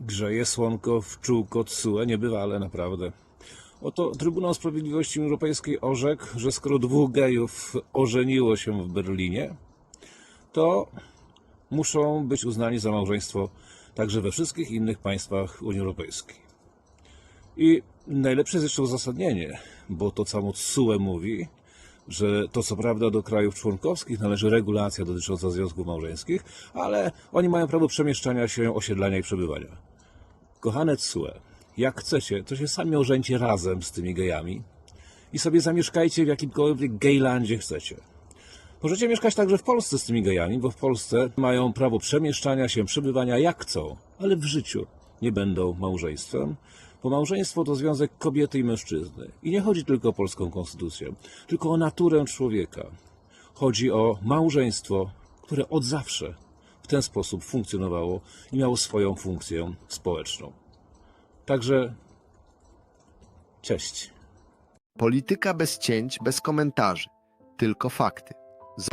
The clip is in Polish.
Grzeje słonko w czółko TSUE niebywale, naprawdę. Oto Trybunał Sprawiedliwości Europejskiej orzekł, że skoro dwóch gejów ożeniło się w Berlinie, to muszą być uznani za małżeństwo także we wszystkich innych państwach Unii Europejskiej. I najlepsze jest jeszcze uzasadnienie, bo to samo TSUE mówi, że to co prawda do krajów członkowskich należy regulacja dotycząca związków małżeńskich, ale oni mają prawo przemieszczania się, osiedlania i przebywania. Kochane TSUE, jak chcecie, to się sami ożeńcie razem z tymi gejami i sobie zamieszkajcie w jakimkolwiek gejlandzie chcecie. Możecie mieszkać także w Polsce z tymi gejami, bo w Polsce mają prawo przemieszczania się, przebywania jak chcą, ale w życiu nie będą małżeństwem, bo małżeństwo to związek kobiety i mężczyzny. I nie chodzi tylko o polską konstytucję, tylko o naturę człowieka. Chodzi o małżeństwo, które od zawsze ten sposób funkcjonowało i miało swoją funkcję społeczną. Także cześć. Polityka bez cięć, bez komentarzy, tylko fakty.